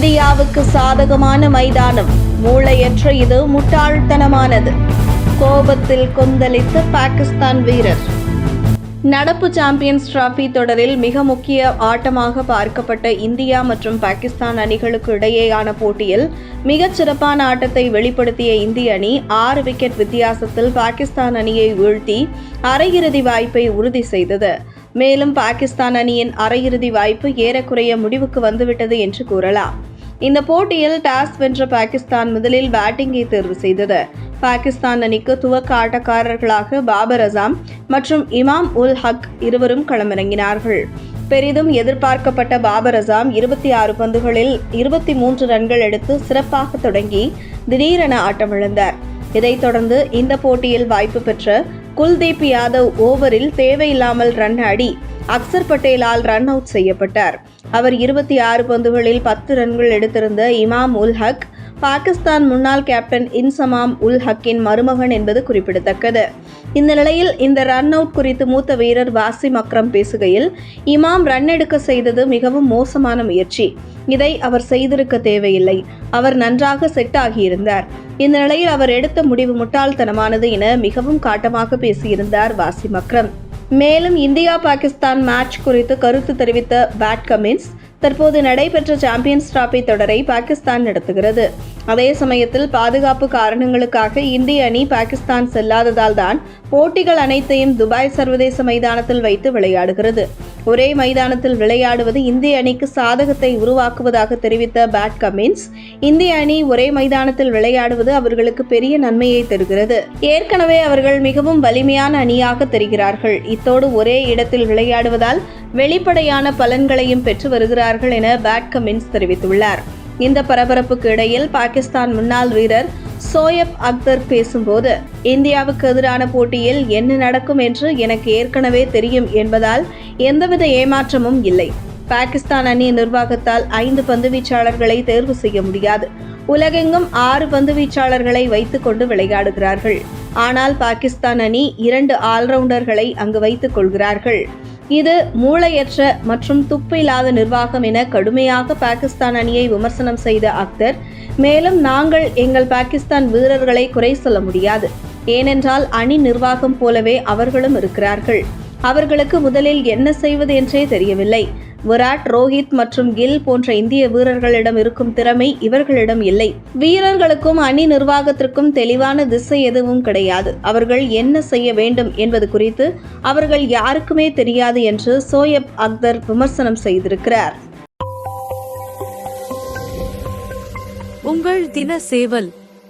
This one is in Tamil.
இந்தியாவுக்கு சாதகமான மைதானம். மூளையற்ற இது முட்டாள்தனமானது. கோபத்தில் கொந்தளித்த பாகிஸ்தான் வீரர். நடப்பு சாம்பியன்ஸ் டிராபி தொடரில் மிக முக்கிய ஆட்டமாக பார்க்கப்பட்ட இந்தியா மற்றும் பாகிஸ்தான் அணிகளுக்கு இடையேயான போட்டியில் மிகச் சிறப்பான ஆட்டத்தை வெளிப்படுத்திய இந்திய அணி ஆறு விக்கெட் வித்தியாசத்தில் பாகிஸ்தான் அணியை வீழ்த்தி அரையிறுதி வாய்ப்பை உறுதி செய்தது. மேலும் பாகிஸ்தான் அணியின் அரையிறுதி வாய்ப்பு ஏறக்குறைய முடிவுக்கு வந்துவிட்டது என்று கூறலாம். இந்த போட்டியில் டாஸ் வென்ற பாகிஸ்தான் முதலில் பேட்டிங்கை தேர்வு செய்தது. பாகிஸ்தான் அணிக்கு துவக்க ஆட்டக்காரர்களாக பாபர் அசாம் மற்றும் இமாம் உல் ஹக் இருவரும் களமிறங்கினார்கள். பெரிதும் எதிர்பார்க்கப்பட்ட பாபர் அசாம் இருபத்தி ஆறு பந்துகளில் இருபத்தி மூன்று ரன்கள் எடுத்து சிறப்பாக தொடங்கி திடீரென ஆட்டமிழந்தார். இதைத் தொடர்ந்து இந்த போட்டியில் வாய்ப்பு பெற்ற குல்தீப் யாதவ் ஓவரில் தேவையில்லாமல் ரன் அடி அக்சர் பட்டேலால் ரன் அவுட் செய்யப்பட்டார். அவர் இருபத்தி ஆறு பந்துகளில் பத்து ரன்கள் எடுத்திருந்த இமாம் உல் ஹக் பாகிஸ்தான் முன்னாள் கேப்டன் இன்சமாம் உல் ஹக்கின் மருமகன் என்பது குறிப்பிடத்தக்கது. இந்த நிலையில் இந்த ரன் அவுட் குறித்து மூத்த வீரர் வாசிம் அக்ரம் பேசுகையில் இமாம் ரன் எடுக்க செய்தது மிகவும் மோசமான முயற்சி. இதை அவர் செய்திருக்க தேவையில்லை. அவர் நன்றாக செட் ஆகியிருந்தார். இந்த நிலையில் அவர் எடுத்த முடிவு முட்டாள்தனமானது என மிகவும் காட்டமாக பேசியிருந்தார் வாசிம் அக்ரம். மேலும் இந்தியா பாகிஸ்தான் மேட்ச் குறித்து கருத்து தெரிவித்த பேட் கமின்ஸ் தற்போது நடைபெற்ற சாம்பியன்ஸ் டிராபி தொடரை பாகிஸ்தான் நடத்துகிறது. அதே சமயத்தில் பாதுகாப்பு காரணங்களுக்காக இந்திய அணி பாகிஸ்தான் செல்லாததால் தான் போட்டிகள் அனைத்தையும் துபாய் சர்வதேச மைதானத்தில் வைத்து விளையாடுகிறது. ஒரே மைதானத்தில் விளையாடுவது இந்திய அணிக்கு சாதகத்தை உருவாக்குவதாக தெரிவித்த பேட் கமின்ஸ் இந்திய அணி ஒரே மைதானத்தில் விளையாடுவது அவர்களுக்கு பெரிய நன்மையை தருகிறது. ஏற்கனவே அவர்கள் மிகவும் வலிமையான அணியாக தெரிகிறார்கள். இத்தோடு ஒரே இடத்தில் விளையாடுவதால் வெளிப்படையான பலன்களையும் பெற்று வருகிறார்கள் என பேட் கமின்ஸ் தெரிவித்துள்ளார். இந்த பரபரப்புக்கு இடையில் பாகிஸ்தான் முன்னாள் வீரர் சோயப் அக்தர் பேசும்போது இந்தியாவுக்கு எதிரான போட்டியில் என்ன நடக்கும் என்று எனக்கு ஏற்கனவே தெரியும் என்பதால் எந்தவித ஏமாற்றமும் இல்லை. பாகிஸ்தான் அணி நிர்வாகத்தால் ஐந்து பந்து வீச்சாளர்களை தேர்வு செய்ய முடியாது. உலகெங்கும் ஆறு பந்துவீச்சாளர்களை வைத்துக்கொண்டு விளையாடுகிறார்கள். ஆனால் பாகிஸ்தான் அணி இரண்டு ஆல்ரவுண்டர்களை அங்கு வைத்துக் கொள்கிறார்கள். இது மூளையற்ற மற்றும் துப்பு இல்லாத நிர்வாகம் என கடுமையாக பாகிஸ்தான் அணியை விமர்சனம் செய்த அக்தர். மேலும் நாங்கள் எங்கள் பாகிஸ்தான் வீரர்களை குறை சொல்ல முடியாது. ஏனென்றால் அணி நிர்வாகம் போலவே அவர்களும் இருக்கிறார்கள். அவர்களுக்கு முதலில் என்ன செய்வது என்றே தெரியவில்லை. விராட் ரோஹித் மற்றும் கில் போன்ற இந்திய வீரர்களிடம் இருக்கும் திறமை இவர்களிடம் இல்லை. வீரர்களுக்கும் அணி நிர்வாகத்திற்கும் தெளிவான திசை எதுவும் கிடையாது. அவர்கள் என்ன செய்ய வேண்டும் என்பது குறித்து அவர்கள் யாருக்குமே தெரியாது என்று சோயப் அக்தர் விமர்சனம் செய்திருக்கிறார். உங்கள் தின சேவல்